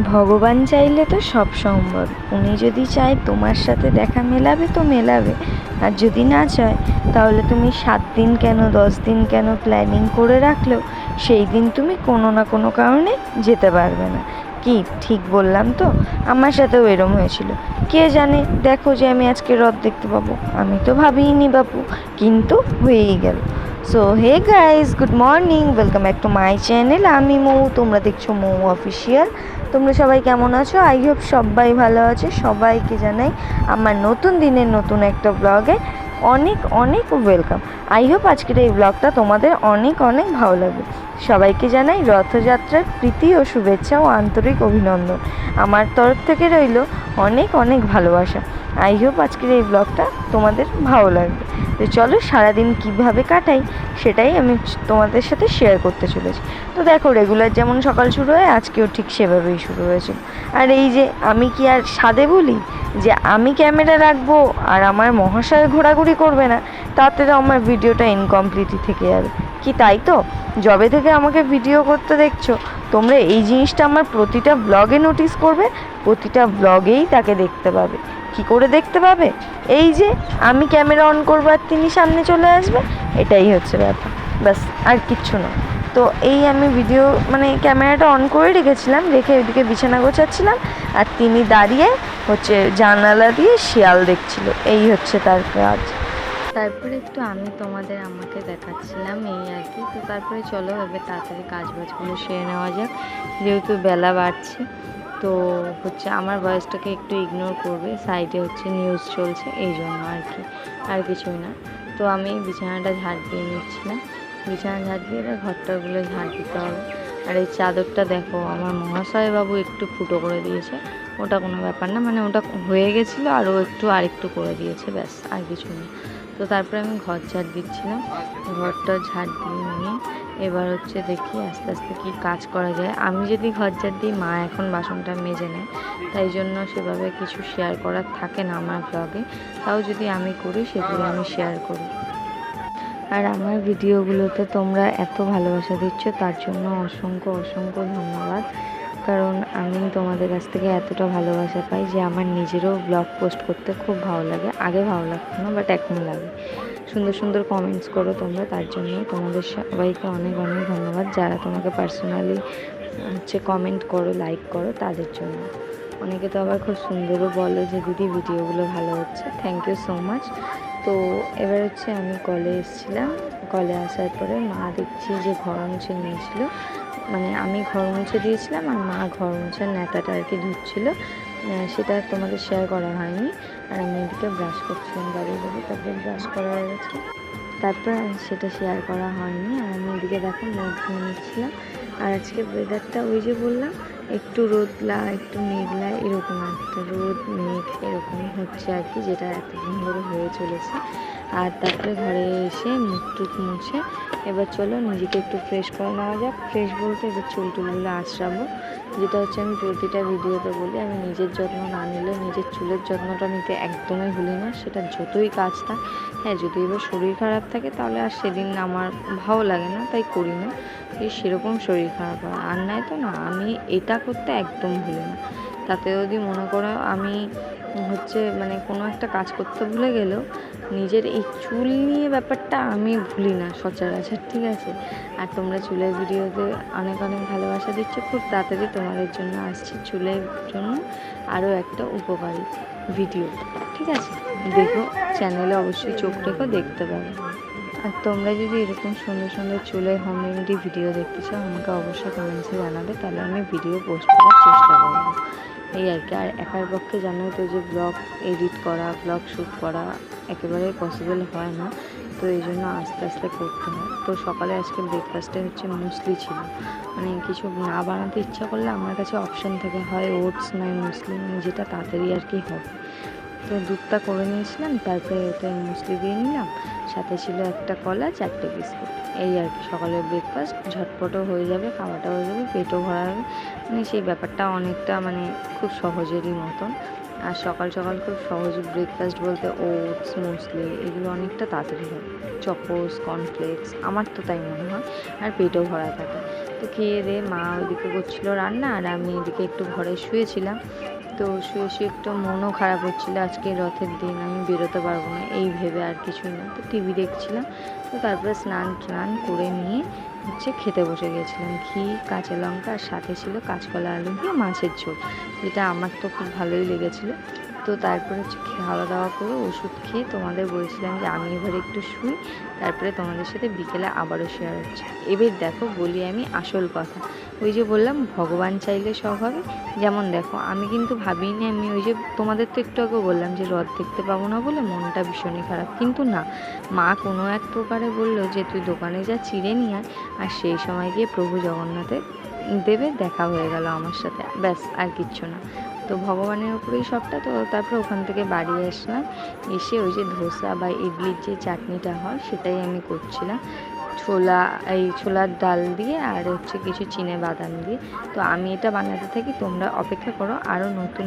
ভগবান চাইলে তো সব সম্ভব। উনি যদি চায় তোমার সাথে দেখা মেলাবে তো মেলাবে। আর যদি না চায়, তাহলে তুমি সাত দিন কেন, দশ দিন কেন প্ল্যানিং করে রাখলেও সেই দিন তুমি কোনো না কোনো কারণে যেতে পারবে না। কি, ঠিক বললাম তো? আমার সাথেও এরম হয়েছিল। কে জানে? দেখো যে আমি আজকে রথ দেখতে পাবো। আমি তো ভাবিনি বাপু, কিন্তু হয়েই গেল। So hey guys good morning welcome back to my channel আমি মৌ, তোমরা দেখছ মৌ অফিসিয়াল তোমরা সবাই কেমন আছো? আই হোপ সবাই ভালো আছে। সবাইকে জানাই আমার নতুন দিনের নতুন একটা ব্লগে অনেক অনেক ওয়েলকাম আই হোপ আজকের এই ব্লগটা তোমাদের অনেক অনেক ভালো লাগবে। সবাইকে জানাই রথযাত্রার প্রীতি ও শুভেচ্ছা ও আন্তরিক অভিনন্দন। আমার তরফ থেকে রইল অনেক অনেক ভালোবাসা। আই হোপ আজকের এই ব্লগটা তোমাদের ভালো লাগবে। তো চলো সারাদিন কীভাবে কাটাই সেটাই আমি তোমাদের সাথে শেয়ার করতে চলেছি। তো দেখো রেগুলার যেমন সকাল শুরু হয়, আজকেও ঠিক সেভাবেই শুরু হয়েছিল আর এই যে আমি কি আর সাদে বলি? যে আমি ক্যামেরা রাখব আর আমার মহাশয় ঘোরাঘুরি করবে না, তাতে তো আমার ভিডিওটা ইনকমপ্লিটই থেকে যাবে। কি তাই তো? যবে থেকে আমাকে ভিডিও করতে দেখছ, তোমরা এই জিনিসটা আমার প্রতিটা ব্লগে নোটিস করবে, প্রতিটা ব্লগেই তাকে দেখতে পাবে। কি করে দেখতে পাবে? এই যে, আমি ক্যামেরা অন করব আর তিনি সামনে চলে আসবে, এটাই হচ্ছে ব্যাপার। ব্যাস, আর কিচ্ছু না। তো এই আমি ভিডিও মানে ক্যামেরাটা অন করে রেখেছিলাম, রেখে ওইদিকে বিছানা গোছাচ্ছিলাম, আর তিনি দাঁড়িয়ে হচ্ছে জানালা দিয়ে শিয়াল দেখছিল। এই হচ্ছে তার কাজ। তারপরে একটু আমি তোমাদের, আমাকে দেখাচ্ছিলাম, এই আর কি। তো তারপরে চলো এবার তাড়াতাড়ি কাজ বাজগুলো সেরে নেওয়া যাক, যেহেতু বেলা বাড়ছে। তো হচ্ছে আমার ভয়েসটাকে একটু ইগনোর করবে সাইডে হচ্ছে নিউজ চলছে, এই জন্য আর কি, আর কিছুই না। তো আমি বিছানাটা ঝাড় দিয়ে নিচ্ছিলাম। বিছানা ঝাড় দিয়ে এবার ঘরটাগুলো ঝাড় দিতে হবে। আর এই চাদরটা দেখো, আমার মহাশয় বাবু একটু ফুটো করে দিয়েছে। ওটা কোনো ব্যাপার না মানে ওটা হয়ে গেছিল আর ও একটু আরেকটু করে দিয়েছে, ব্যাস, আর কিছু না। তো তারপরে আমি ঘর ঝাড় দিচ্ছিলাম। ঘরটা ঝাড় দিয়ে নিয়ে এবার হচ্ছে দেখি আস্তে আস্তে কি কাজ করা যায়। আমি যদি ঘর ঝাড় দিই, মা এখন বাসনটা মেজে নেয়। তাই জন্য সেভাবে কিছু শেয়ার করার থাকে না আমার ব্লগে তাও যদি আমি করি, সেগুলো আমি শেয়ার করি। আর আমার ভিডিওগুলোতে তোমরা এত ভালোবাসা দিচ্ছ, তার জন্য অসংখ্য অসংখ্য ধন্যবাদ। কারণ আমি তোমাদের কাছ থেকে এতটা ভালোবাসা পাই যে আমার নিজেরও ব্লগ পোস্ট করতে খুব ভালো লাগে। আগে ভালো লাগতো না বাট এখন লাগে। সুন্দর সুন্দর কমেন্টস করো তোমরা, তার জন্য তোমাদের সবাইকে অনেক অনেক ধন্যবাদ। যারা তোমাকে পার্সোনালি হচ্ছে কমেন্ট করো লাইক করো, তাদের জন্য। অনেকে তো আবার খুব সুন্দরও বলো যে, দিদি, ভিডিওগুলো ভালো হচ্ছে। থ্যাংক ইউ সো মাচ তো এবার হচ্ছে আমি কলে এসেছিলাম। কলে আসার পরে মা দেখছি যে, ঘর মুছে নিয়েছিল মানে আমি ঘর মুছে দিয়েছিলাম আর মা ঘর মুছার নেতাটা আর কি ধুচ্ছিল সেটা তোমাদের শেয়ার করা হয়নি। আর আমি এদিকে ব্রাশ করছিলাম দাঁড়িয়ে দাঁড়িয়ে তারপরে ব্রাশ করা হয়ে গেছে। তারপর সেটা শেয়ার করা হয়নি। আর আমি এদিকে দেখো মুখ ধুয়ে নিচ্ছিলাম। আর আজকে ওয়েদারটা ওই যে বললাম, একটু রোদলা, একটু মেঘলা, এরকম একটা রোদ, মেঘ এরকমই হচ্ছে আর কি, যেটা এতদিন ধরে হয়ে চলেছে। আর তারপরে ঘরে এসে মুখ টুক মুছে এবার চলো নিজেকে একটু ফ্রেশ করে নেওয়া যাক। ফ্রেশ বলতে এবার চুল টুলগুলো আঁচড়াবো। যেটা হচ্ছে আমি প্রতিটা ভিডিওতে বলি, আমি নিজের যত্ন না নিলে নিজের চুলের যত্নটা নিতে একদমই ভুলি না। সেটা যতই কাজ থাক হ্যাঁ যদি এবার শরীর খারাপ থাকে তাহলে আর সেদিন আমার ভালো লাগে না, তাই করি না। এই সেরকম শরীর খারাপ হয়। আর নয় তো না, আমি এটা করতে একদম ভুলি না। তাতে যদি মনে করো আমি হচ্ছে মানে কোনো একটা কাজ করতে ভুলে গেলেও নিজের এই চুল নিয়ে ব্যাপারটা আমি ভুলি না সচরাচর, ঠিক আছে? আর তোমরা চুলের ভিডিওতে অনেক অনেক ভালোবাসা দিচ্ছ, খুব তাড়াতাড়ি তোমাদের জন্য আসছে চুলের জন্য আরও একটা উপকারী ভিডিও, ঠিক আছে? দেখো চ্যানেলে অবশ্যই চোখ রেখো, দেখতে পাবে। আর তোমরা যদি এরকম সুন্দর সুন্দর চুলের হোম রেমেডি ভিডিও দেখতে চাও, আমাকে অবশ্যই কমেন্টসে জানাবে, তাহলে আমি ভিডিও পোস্ট করার চেষ্টা করব। এই আর কি, আর একার পক্ষে জানোই তো যে ব্লগ এডিট করা ব্লগ শ্যুট করা একেবারে পসিবল হয় না, তো এই জন্য আস্তে আস্তে করতে হয়। তো সকালে আজকে ব্রেকফাস্টে হচ্ছে মুসলি ছিল। মানে কিছু না বানাতে ইচ্ছা করলে আমার কাছে অপশান থেকে, হয় ওটস নয় মুসলি মানে যেটা তাড়াতাড়ি আর কি হবে। তো দুধটা করে নিয়েছিলাম, তারপরে ওতে মুসলি দিয়ে নিলাম। সাথে ছিল একটা কলা, চারটে বিস্কুট। এই আর কি সকালের ব্রেকফাস্ট ঝটপটও হয়ে যাবে খাওয়াটা হয়ে যাবে, পেটও ভরা হবে। মানে সেই ব্যাপারটা অনেকটা মানে খুব সহজেরই মতন। আর সকাল সকাল খুব সহজ ব্রেকফাস্ট বলতে ওটস মুসলি এগুলো অনেকটা তাড়াতাড়ি হয়। চকোস কর্নফ্লেক্স আমার তো তাই মনে হয়, আর পেটও ভরা থাকে। তো খেয়ে দিয়ে মা ওইদিকে করছিল রান্না, আর আমি এদিকে একটু ঘরে শুয়েছিলাম। তো শুয়ে শুয়ে একটু মনও খারাপ হচ্ছিল আজকে রথের দিন, আমি বেরোতে পারব না, এই ভেবে আর কিছু না। তো টিভি দেখছিলাম, তো তারপরে স্নান টান করে নিয়ে হচ্ছে খেতে বসে গেছিলাম। ঘি, কাঁচা লঙ্কা আর সাথে ছিল কাঁচকলা আলু দিয়ে মাছের ঝোল, যেটা আমার তো খুব ভালোই লেগেছিলো। তো তারপরে হচ্ছে খাওয়া দাওয়া করে ওষুধ খেয়ে তোমাদের বলছিলাম যে আমি এবার একটু শুই, তারপরে তোমাদের সাথে বিকেলে আবারও শেয়ার হচ্ছে। এবার দেখো বলি আমি আসল কথা। ওই যে বললাম, ভগবান চাইলে সব হবে। যেমন দেখো, আমি কিন্তু ভাবিনি আমি ওই যে তোমাদের তো একটু আগে বললাম যে রথ দেখতে পাবো না বলে মনটা ভীষণই খারাপ। কিন্তু না, মা কোনো এক প্রকারে বলল যে তুই দোকানে যা চিড়ে নিয়ে আয়, আর সেই সময় গিয়ে প্রভু জগন্নাথের দেবে দেখা হয়ে গেল আমার সাথে। ব্যাস, আর কিচ্ছু না। তো ভগবানের উপরেই সবটা, তো তারপরে ওখান থেকে বাড়ি আসলাম। এসে ওই যে ধোসা বা ইডলির যে চাটনিটা হয়, সেটাই আমি করছিলাম। ছোলা, এই ছোলার ডাল দিয়ে আর হচ্ছে কিছু চিনে বাদাম দিয়ে। তো আমি এটা বানাতে থাকি, তোমরা অপেক্ষা করো, আরও নতুন